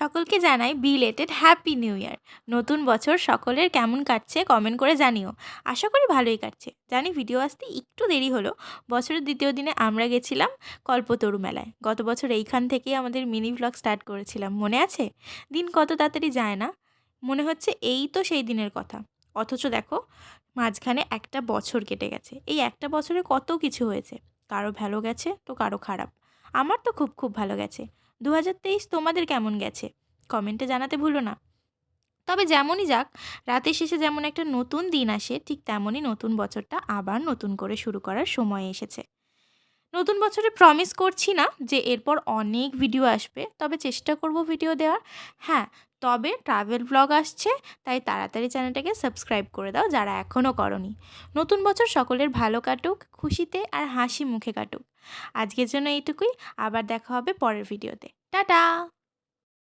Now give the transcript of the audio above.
সকলকে জানাই belated happy new year নতুন বছর সকলের কেমন কাটছে কমেন্ট করে জানিও। আশা করি ভালোই কাটছে। জানি ভিডিও আসতে একটু দেরি হলো। বছরের দ্বিতীয় দিনে আমরা গেছিলাম কল্পতরু মেলায়। গত বছর এইখান থেকেই আমাদের মিনি ভ্লগ স্টার্ট করেছিলাম। মনে আছে? দিন কত তাড়াতাড়ি যায় না? মনে হচ্ছে এই তো সেই দিনের কথা। অথচ দেখো, মাঝখানে একটা বছর কেটে গেছে। এই একটা বছরে কত কিছু হয়েছে? কারও ভালো গেছে তো কারও খারাপ। আমার তো খুব খুব ভালো গেছে। দু হাজার তেইশ তোমাদের কেমন গেছে? কমেন্টে জানাতে ভুলো না। তবে যেমনই যাক, রাতের শেষে যেমন একটা নতুন দিন আসে, ঠিক তেমনই নতুন বছরটা আবার নতুন করে শুরু করার সময় এসেছে। নতুন বছরে প্রমিস করছি না যে এরপর অনেক ভিডিও আসবে, তবে চেষ্টা করব ভিডিও দেওয়ার। হ্যাঁ তবে ট্রাভেল ব্লগ আসছে, তাই তাড়াতাড়ি চ্যানেলটাকে সাবস্ক্রাইব করে দাও যারা এখনও করনি। নতুন বছর সকলের ভালো কাটুক, খুশিতে আর হাসি মুখে কাটুক। আজকের জন্য এইটুকুই, আবার দেখা হবে পরের ভিডিওতে টাটা!